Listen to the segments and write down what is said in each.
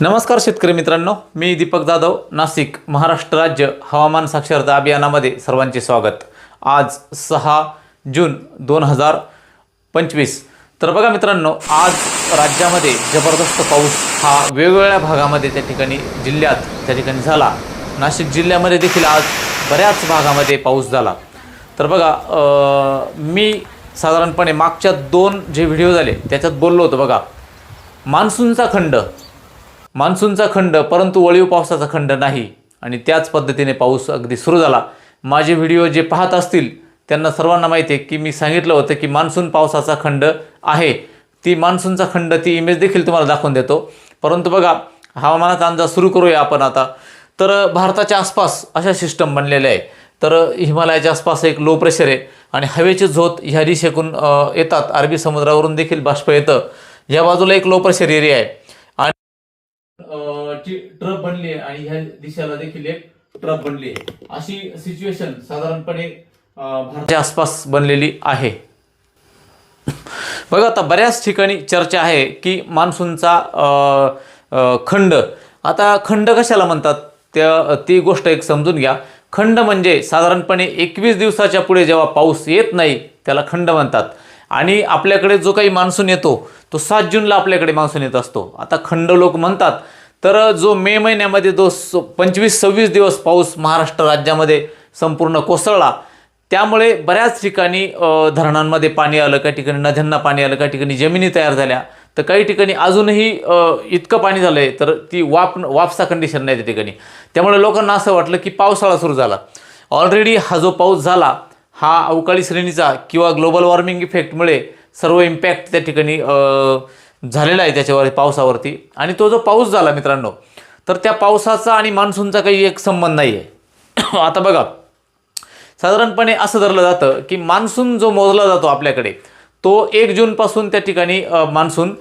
नमस्कार शेतकरी मित्रांनो मी दीपक जाधव नाशिक महाराष्ट्र राज्य हवामान साक्षरता अभियानामध्ये सर्वांचे स्वागत. आज सहा जून दोन हजार पंचवीस. तर बघा मित्रांनो आज राज्यामध्ये जबरदस्त पाऊस हा वेगवेगळ्या भागामध्ये त्या ठिकाणी जिल्ह्यात त्या ठिकाणी झाला. नाशिक जिल्ह्यामध्ये देखील आज बऱ्याच भागामध्ये पाऊस झाला. तर बघा मी साधारणपणे मागच्या दोन जे व्हिडिओ झाले त्याच्यात बोललो होतो बघा. मान्सूनचा खंड मान्सूनचा खंड परंतु वळीव पावसाचा खंड नाही. आणि त्याच पद्धतीने पाऊस अगदी सुरू झाला. माझे व्हिडिओ जे पाहत असतील त्यांना सर्वांना माहिती आहे की मी सांगितलं होतं की मान्सून पावसाचा खंड आहे. ती मान्सूनचा खंड ती इमेज देखील तुम्हाला दाखवून देतो. परंतु बघा हवामानाचा अंदाज सुरू करूया आपण आता. तर भारताच्या आसपास अशा सिस्टम बनलेल्या आहे तर हिमालयाच्या आसपास एक लो प्रेशर आहे. आणि हवेचे झोत ह्या दिशेकून येतात. अरबी समुद्रावरून देखील बाष्प येतं. या बाजूला एक लो प्रेशर एरिया आहे. ची ट्रप बनली आहे आणि ह्या दिशेला देखील एक ट्रप बनली आहे. अशी सिच्युएशन साधारणपणे भारताच्या आसपास बनलेली आहे. बघा आता बऱ्याच ठिकाणी चर्चा आहे की मान्सूनचा खंड. आता खंड कशाला म्हणतात? त्या ती गोष्ट एक समजून घ्या. खंड म्हणजे साधारणपणे एकवीस दिवसाच्या पुढे जेव्हा पाऊस येत नाही त्याला खंड म्हणतात. आणि आपल्याकडे जो काही मान्सून येतो तो सात जूनला आपल्याकडे मान्सून येत असतो. आता खंड लोक म्हणतात तर जो मे महिन्यामध्ये जो पंचवीस सव्वीस दिवस पाऊस महाराष्ट्र राज्यामध्ये संपूर्ण कोसळला त्यामुळे बऱ्याच ठिकाणी धरणांमध्ये पाणी आलं काही ठिकाणी नद्यांना पाणी आलं काही ठिकाणी जमिनी तयार झाल्या तर काही ठिकाणी अजूनही इतकं पाणी झालं आहे तर ती वाप वापसा कंडिशन नाही त्या ठिकाणी. त्यामुळे लोकांना असं वाटलं की पावसाळा सुरू झाला. ऑलरेडी हा जो पाऊस झाला हा अवकाळी श्रेणीचा किंवा ग्लोबल वॉर्मिंग इफेक्टमुळे सर्व इम्पॅक्ट त्या ठिकाणी झालेला आहे त्याच्यावर पावसावरती. आणि तो जो पाऊस झाला मित्रांनो तर त्या पावसाचा आणि मान्सूनचा काही एक संबंध नाही आहे आता बघा साधारणपणे असं धरलं जातं की मान्सून जो मोजला जातो आपल्याकडे तो एक जूनपासून त्या ठिकाणी मान्सून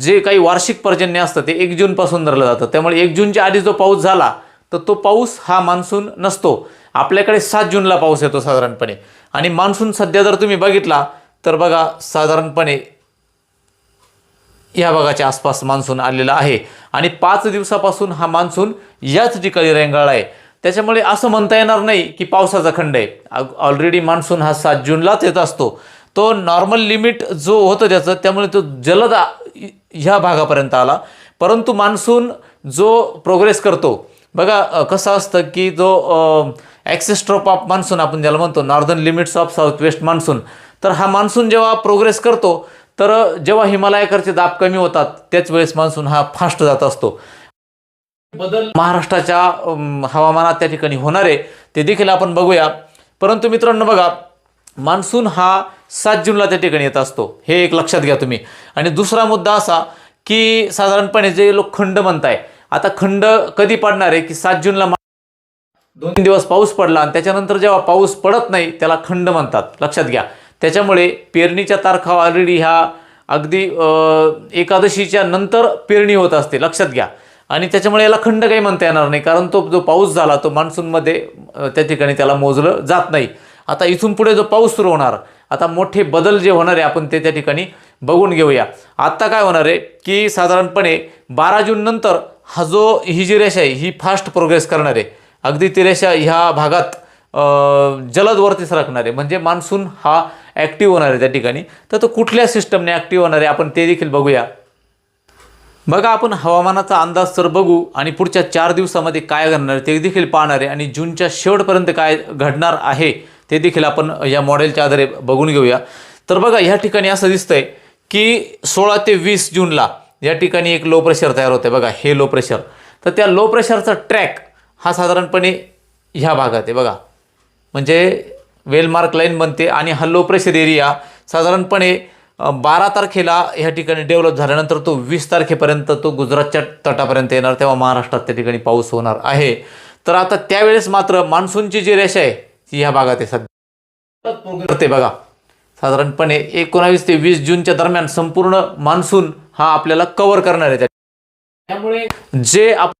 जे काही वार्षिक पर्जन्य असतं ते एक जूनपासून धरलं जातं. त्यामुळे एक जूनच्या आधी जो पाऊस झाला तर तो पाऊस हा मान्सून नसतो. आपल्याकडे सात जूनला पाऊस येतो साधारणपणे. आणि मान्सून सध्या जर तुम्ही बघितला तर बघा साधारणपणे या भागाच्या आसपास मान्सून आलेला आहे. आणि पाच दिवसापासून हा मान्सून याच ठिकाणी रेंगाळला आहे. त्याच्यामुळे असं म्हणता येणार नाही की पावसाचा खंड आहे. ऑलरेडी मान्सून हा सात जूनलाच येत असतो. तो नॉर्मल लिमिट जो होतं त्याचं त्यामुळे तो जलद ह्या भागापर्यंत आला. परंतु मान्सून जो प्रोग्रेस करतो बघा कसं असतं की जो ॲक्सेस्ट्रोप ऑफ मान्सून आपण ज्याला म्हणतो northern limits of south west monsoon तर हा मान्सून जेव्हा प्रोग्रेस करतो तर जेव्हा हिमालयाकडचे दाब कमी होतात त्याच वेळेस मान्सून हा फास्ट जात असतो. बदल महाराष्ट्राच्या हवामानात त्या ठिकाणी होणार आहे ते देखील आपण बघूया. परंतु मित्रांनो बघा मान्सून हा सात जूनला त्या ठिकाणी येत असतो. हे एक लक्षात घ्या तुम्ही. आणि दुसरा मुद्दा असा की साधारणपणे जे लोक खंड म्हणताय आता खंड कधी पडणार आहे की सात जूनला दोन तीन दिवस पाऊस पडला आणि त्याच्यानंतर जेव्हा पाऊस पडत नाही त्याला खंड म्हणतात. लक्षात घ्या. त्याच्यामुळे पेरणीच्या तारखा ऑलरेडी ह्या अगदी एकादशीच्या नंतर पेरणी होत असते. लक्षात घ्या. आणि त्याच्यामुळे याला खंड काही म्हणता येणार नाही. कारण तो जो पाऊस झाला तो मान्सूनमध्ये त्या ठिकाणी त्याला मोजलं जात नाही. आता इथून पुढे जो पाऊस सुरू होणार आता मोठे बदल जे होणार आहे आपण ते त्या ठिकाणी बघून घेऊया. आत्ता काय होणार आहे की साधारणपणे बारा जून नंतर हा जो ही जी रेषा आहे ही फास्ट प्रोग्रेस करणार आहे. अगदी तिरेशा ह्या भागात जलदवरती सरकणारे म्हणजे मान्सून हा ॲक्टिव्ह होणार आहे त्या ठिकाणी. तर तो कुठल्या सिस्टमने ॲक्टिव्ह होणार आहे आपण ते देखील बघूया. बघा आपण हवामानाचा अंदाज तर बघू आणि पुढच्या चार दिवसामध्ये काय घडणार आहे ते देखील पाहणार आहे आणि जूनच्या शेवटपर्यंत काय घडणार आहे ते देखील आपण या मॉडेलच्या आधारे बघून घेऊया. तर बघा ह्या ठिकाणी असं दिसतंय की सोळा ते वीस जूनला या ठिकाणी एक लो प्रेशर तयार होते बघा हे लो प्रेशर तर त्या लो प्रेशरचा ट्रॅक हा साधारणपणे ह्या भागात आहे बघा. म्हणजे वेलमार्क लाईन बनते आणि हा लो प्रेशर एरिया साधारणपणे बारा तारखेला ह्या ठिकाणी डेव्हलप झाल्यानंतर तो वीस तारखेपर्यंत तो गुजरातच्या तटापर्यंत येणार तेव्हा महाराष्ट्रात त्या ठिकाणी पाऊस होणार आहे. तर आता त्यावेळेस मात्र मान्सूनची जी रेषा आहे ती ह्या भागात आहे. सध्या करते बघा. साधारणपणे एकोणावीस ते वीस जूनच्या दरम्यान संपूर्ण मान्सून हा आपल्याला कव्हर करणार आहे. त्यामुळे जे आप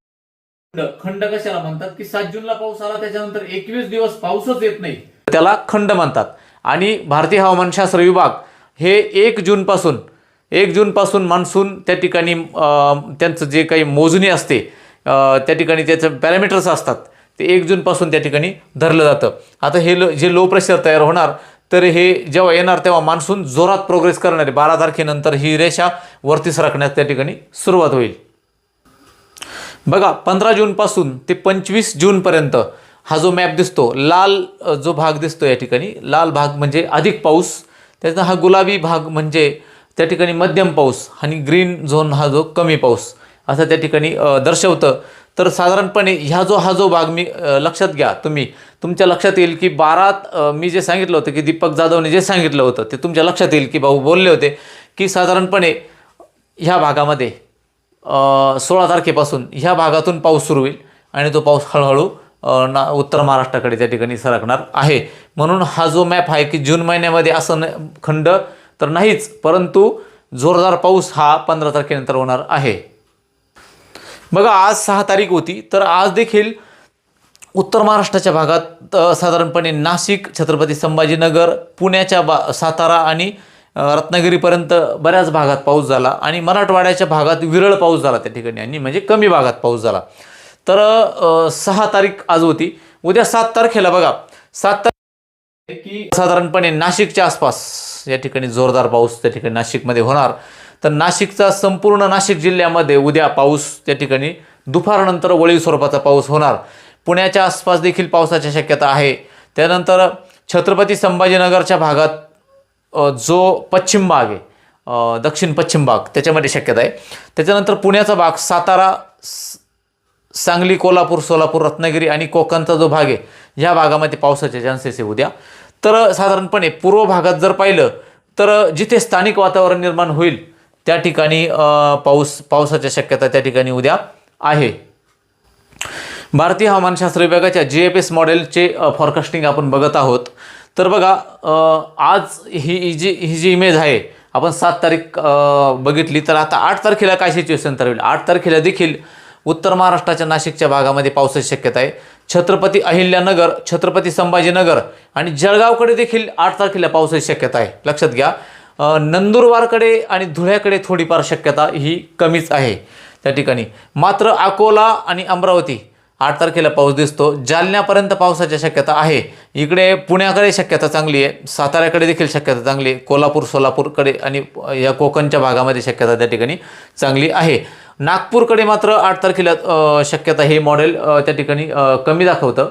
खंड खंड कशाला म्हणतात? की सात जूनला पाऊस आला त्याच्यानंतर एकवीस दिवस पाऊसच येत नाही. त्याला खंड म्हणतात. आणि भारतीय हवामानशास्त्र विभाग हे एक जूनपासून एक जूनपासून मान्सून त्या ठिकाणी त्यांचं जे काही मोजणी असते त्या ठिकाणी त्याचं पॅरामीटर्स असतात. ते एक जूनपासून त्या ठिकाणी धरलं जातं. आता हे लो जे लो प्रेशर तयार होणार तर हे जेव्हा येणार तेव्हा मान्सून जोरात प्रोग्रेस करणार आहे. बारा तारखेनंतर ही रेषा वरती सरकण्यास त्या ठिकाणी सुरुवात होईल. बघा पंधरा जूनपासून ते पंचवीस जूनपर्यंत हा जो मॅप दिसतो लाल जो भाग दिसतो या ठिकाणी लाल भाग म्हणजे अधिक पाऊस त्याचा हा गुलाबी भाग म्हणजे त्या ठिकाणी मध्यम पाऊस आणि ग्रीन झोन हा जो कमी पाऊस असं त्या ठिकाणी दर्शवतं. तर साधारणपणे ह्या जो हा जो भाग मी लक्षात घ्या तुम्ही. तुमच्या लक्षात येईल की बारात मी जे सांगितलं होतं की दीपक जाधवने जे सांगितलं होतं ते तुमच्या लक्षात येईल की भाऊ बोलले होते की साधारणपणे ह्या भागामध्ये सोळा तारखेपासून ह्या भागातून पाऊस सुरू होईल आणि तो पाऊस हळूहळू ना उत्तर महाराष्ट्राकडे त्या ठिकाणी सरकणार आहे. म्हणून हा जो मॅप आहे की जून महिन्यामध्ये असं न खंड तर नाहीच परंतु जोरदार पाऊस हा पंधरा तारखेनंतर होणार आहे. बघा आज सहा तारीख होती तर आज देखील उत्तर महाराष्ट्राच्या भागात साधारणपणे नाशिक छत्रपती संभाजीनगर पुण्याच्या बा सातारा आणि रत्नागिरीपर्यंत बऱ्याच भागात पाऊस झाला आणि मराठवाड्याच्या भागात विरळ पाऊस झाला त्या ठिकाणी आणि म्हणजे कमी भागात पाऊस झाला. तर सहा तारीख आज होती. उद्या सात तारखेला बघा. सात तारीख की साधारणपणे नाशिकच्या आसपास या ठिकाणी जोरदार पाऊस त्या ठिकाणी नाशिकमध्ये होणार. तर नाशिकचा संपूर्ण नाशिक जिल्ह्यामध्ये उद्या पाऊस त्या ठिकाणी दुपारनंतर वळीव स्वरूपाचा पाऊस होणार. पुण्याच्या आसपास देखील पावसाची शक्यता आहे. त्यानंतर छत्रपती संभाजीनगरच्या भागात जो पश्चिम भाग आहे दक्षिण पश्चिम भाग त्याच्यामध्ये शक्यता आहे. त्याच्यानंतर पुण्याचा भाग सातारा स- सांगली कोल्हापूर सोलापूर रत्नागिरी आणि कोकणचा जो भाग आहे ह्या भागामध्ये पावसाचे चान्सेस आहे उद्या. तर साधारणपणे पूर्व भागात जर पाहिलं तर जिथे स्थानिक वातावरण निर्माण होईल त्या ठिकाणी पाऊस पावसाच्या शक्यता त्या ठिकाणी उद्या आहे. भारतीय हवामानशास्त्र विभागाच्या जी एफ एस मॉडेलचे फॉरकास्टिंग आपण बघत आहोत. तर बघा आज ही ही जी ही जी इमेज आहे आपण सात तारीख बघितली तर आता आठ तारखेला काय सिच्युएशन तर होईल आठ तारखेला देखील उत्तर महाराष्ट्राच्या नाशिकच्या भागामध्ये पावसाची शक्यता आहे. छत्रपती अहिल्यानगर छत्रपती संभाजीनगर आणि जळगावकडे देखील आठ तारखेला पावसाची शक्यता आहे. लक्षात घ्या नंदुरबारकडे आणि धुळ्याकडे थोडीफार शक्यता ही कमीच आहे. त्या ठिकाणी मात्र अकोला आणि अमरावती आठ तारखेला पाऊस दिसतो. जालन्यापर्यंत पावसाची शक्यता आहे. इकडे पुण्याकडे शक्यता चांगली आहे. साताऱ्याकडे देखील शक्यता चांगली आहे. कोल्हापूर सोलापूरकडे आणि या कोकणच्या भागामध्ये शक्यता त्या ठिकाणी चांगली आहे. नागपूरकडे मात्र आठ तारखेला शक्यता हे मॉडेल त्या ठिकाणी कमी दाखवतं.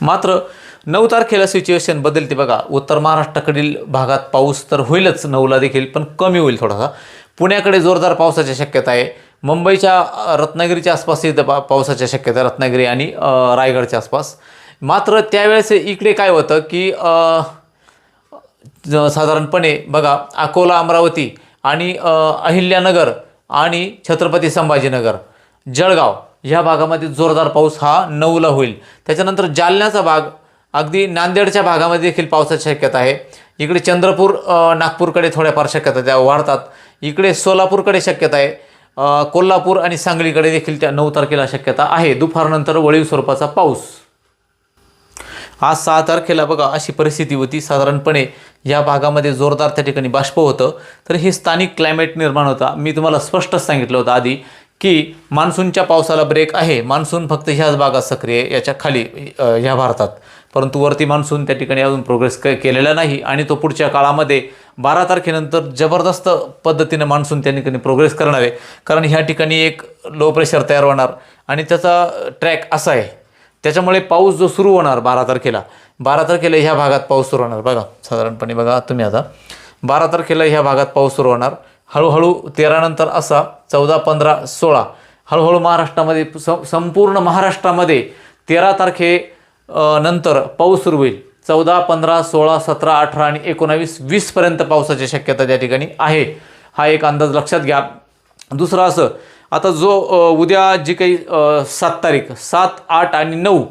मात्र नऊ तारखेला सिच्युएशन बदलते बघा. उत्तर महाराष्ट्राकडील भागात पाऊस तर होईलच नऊला देखील पण कमी होईल थोडासा. पुण्याकडे जोरदार पावसाची शक्यता आहे. मुंबईच्या रत्नागिरीच्या आसपास इथं पा पावसाच्या शक्यता आहे, रत्नागिरी आणि रायगडच्या आसपास. मात्र त्यावेळेस इकडे काय होतं की साधारणपणे बघा अकोला अमरावती आणि अहिल्यानगर आणि छत्रपती संभाजीनगर जळगाव ह्या भागामध्ये जोरदार पाऊस हा नऊला होईल. त्याच्यानंतर जालन्याचा भाग अगदी नांदेडच्या भागामध्ये देखील पावसाची शक्यता आहे. इकडे चंद्रपूर नागपूरकडे थोड्याफार शक्यता त्या वाढतात. इकडे सोलापूरकडे शक्यता आहे. कोल्हापूर आणि सांगलीकडे देखील त्या नऊ तारखेला शक्यता आहे. दुपारनंतर वळीव स्वरूपाचा पाऊस. आज सहा तारखेला बघा अशी परिस्थिती होती. साधारणपणे या भागामध्ये जोरदार त्या ठिकाणी बाष्प होतं. तर हे स्थानिक क्लायमेट निर्माण होता. मी तुम्हाला स्पष्टच सांगितलं होतं आधी की मान्सूनच्या पावसाला ब्रेक आहे. मान्सून फक्त ह्याच भागात सक्रिय याच्या खाली ह्या भारतात. परंतु वरती मान्सून त्या ठिकाणी अजून प्रोग्रेस क केलेला नाही आणि तो पुढच्या काळामध्ये बारा तारखेनंतर जबरदस्त पद्धतीनं मान्सून त्या ठिकाणी प्रोग्रेस करणार आहे. कारण ह्या ठिकाणी एक लो प्रेशर तयार होणार आणि त्याचा ट्रॅक असा आहे. त्याच्यामुळे पाऊस जो सुरू होणार बारा तारखेला बारा तारखेला ह्या भागात पाऊस सुरू होणार. बघा साधारणपणे बघा तुम्ही आता. बारा तारखेला ह्या भागात पाऊस सुरू होणार. हळूहळू तेरानंतर असा चौदा पंधरा सोळा. हळूहळू महाराष्ट्रामध्ये सं संपूर्ण महाराष्ट्रामध्ये तेरा तारखे नंतर पाऊस सुरू होईल. चौदा पंधरा सोळा सतरा अठरा आणि एकोणावीस वीसपर्यंत पावसाची शक्यता त्या ठिकाणी आहे. हा एक अंदाज लक्षात घ्या. दुसरं असं आता जो उद्या जी काही सात तारीख सात आठ आणि नऊ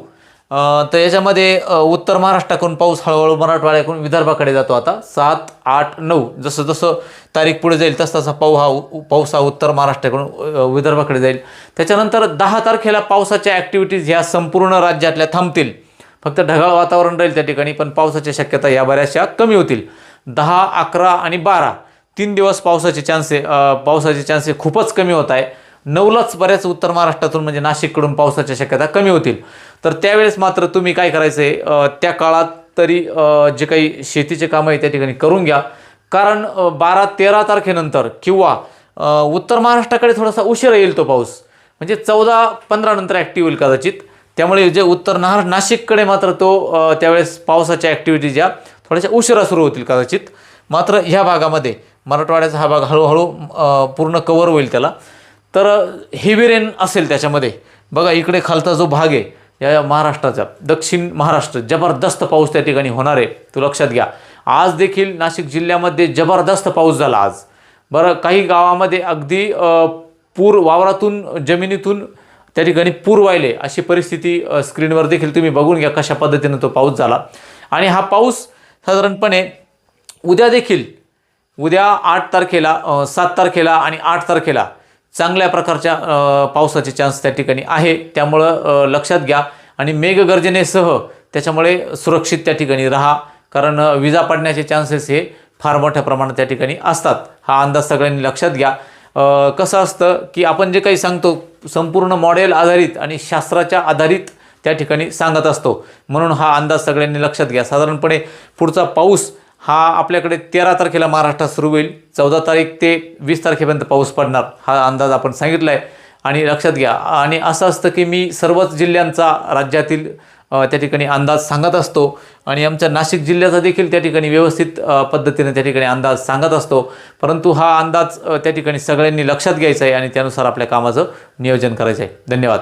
तर याच्यामध्ये उत्तर महाराष्ट्राकडून पाऊस हळूहळू मराठवाड्याकडून विदर्भाकडे जातो आता. सात आठ नऊ जसं जसं तारीख पुढे जाईल तस तसा पाऊ हा उ- पाऊस हा उत्तर महाराष्ट्राकडून विदर्भाकडे जाईल. त्याच्यानंतर दहा तारखेला पावसाच्या ॲक्टिव्हिटीज ह्या संपूर्ण राज्यातल्या थांबतील. फक्त ढगाळ वातावरण राहील त्या ठिकाणी पण पावसाच्या शक्यता या बऱ्याचशा कमी होतील. दहा अकरा आणि बारा तीन दिवस पावसाचे चान्से पावसाचे चान्सेस खूपच कमी होत आहे. नऊलाच बऱ्याच उत्तर महाराष्ट्रातून म्हणजे नाशिककडून पावसाच्या शक्यता कमी होतील. तर त्यावेळेस मात्र तुम्ही काय करायचं आहे त्या काळात तरी जे काही शेतीचे कामं आहे त्या ठिकाणी करून घ्या. कारण बारा तेरा तारखेनंतर किंवा उत्तर महाराष्ट्राकडे थोडासा उशीर येईल तो पाऊस. म्हणजे चौदा पंधरा नंतर ॲक्टिव्ह होईल कदाचित. त्यामुळे जे उत्तर नार नाशिककडे मात्र तो त्यावेळेस पावसाच्या ॲक्टिव्हिटी ज्या थोड्याशा उशिरा सुरू होतील कदाचित. मात्र ह्या भागामध्ये मराठवाड्याचा हा भाग हळूहळू पूर्ण कवर होईल त्याला. तर हेवी रेन असेल त्याच्यामध्ये. बघा इकडे खालचा जो भाग आहे या महाराष्ट्राचा दक्षिण महाराष्ट्र जबरदस्त पाऊस त्या ठिकाणी होणार आहे. तो लक्षात घ्या. आज देखील नाशिक जिल्ह्यामध्ये जबरदस्त पाऊस झाला आज. बरं काही गावामध्ये अगदी पूर वावरातून जमिनीतून त्या ठिकाणी पूर वाहिले अशी परिस्थिती स्क्रीनवर देखील तुम्ही बघून घ्या कशा पद्धतीनं तो पाऊस झाला. आणि हा पाऊस साधारणपणे उद्या देखील उद्या आठ तारखेला सात तारखेला आणि आठ तारखेला चांगल्या प्रकारच्या पावसाचे चान्स त्या ठिकाणी आहे. त्यामुळं लक्षात घ्या आणि मेघगर्जनेसह त्याच्यामुळे सुरक्षित त्या ठिकाणी राहा. कारण विजा पडण्याचे चान्सेस हे फार मोठ्या प्रमाणात त्या ठिकाणी असतात. हा अंदाज सगळ्यांनी लक्षात घ्या. कसं असतं की आपण जे काही सांगतो संपूर्ण मॉडेल आधारित आणि शास्त्राच्या आधारित त्या ठिकाणी सांगत असतो. म्हणून हा अंदाज सगळ्यांनी लक्षात घ्या. साधारणपणे पुढचा पाऊस हा आपल्याकडे तेरा तारखेला महाराष्ट्रात सुरू होईल. चौदा तारीख ते वीस तारखेपर्यंत पाऊस पडणार. हा अंदाज आपण सांगितला आहे आणि लक्षात घ्या. आणि असं असतं की मी सर्वच जिल्ह्यांचा राज्यातील त्या ठिकाणी अंदाज सांगत असतो. आणि आमच्या नाशिक जिल्ह्याचा देखील त्या ठिकाणी व्यवस्थित पद्धतीने त्या ठिकाणी अंदाज सांगत असतो. परंतु हा अंदाज त्या ठिकाणी सगळ्यांनी लक्षात घ्यायचा आहे आणि त्यानुसार आपल्या कामाचं नियोजन करायचं आहे. धन्यवाद.